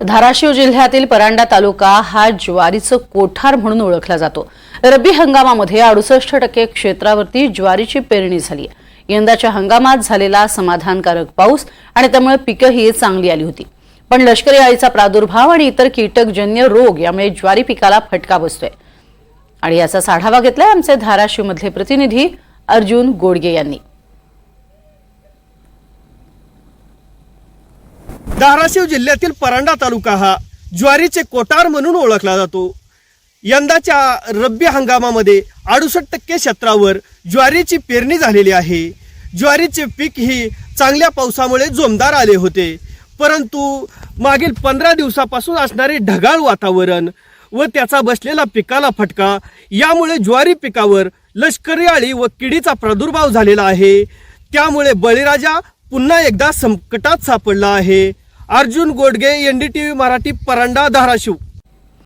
धाराशिव जिल्ह्यातील परांडा तालुका हा ज्वारीचं कोठार म्हणून ओळखला जातो. रब्बी हंगामामध्ये अडुसष्ट टक्के क्षेत्रावरती ज्वारीची पेरणी झाली यंदाच्या हंगामात झालेला समाधानकारक पाऊस आणि त्यामुळे पिकंही चांगली आली होती. पण लष्करी अळीचा प्रादुर्भाव आणि इतर कीटकजन्य रोग यामुळे ज्वारी पिकाला फटका बसतोय. आणि याचा आढावा घेतलाय आमचे धाराशिवमधले प्रतिनिधी अर्जुन गोडगे यांनी. धाराशिव जिल्ह्यातील परांडा तालुका हा ज्वारीचे कोटार म्हणून ओळखला जातो. यंदाच्या रब्बी हंगामामध्ये अडुसष्ट टक्के क्षेत्रावर ज्वारीची पेरणी झालेली आहे. ज्वारीचे पीक ही चांगल्या पावसामुळे जोमदार आले होते. परंतु मागील पंधरा दिवसापासून असणारे ढगाळ वातावरण व त्याचा बसलेला पिकाला फटका यामुळे ज्वारी पिकावर लष्करी आळी व किडीचा प्रादुर्भाव झालेला आहे. त्यामुळे बळीराजा पुन्हा एकदा संकटात सापडला आहे. अर्जुन गोडगे एनडीटीव्ही मराठी परांडा धाराशिव.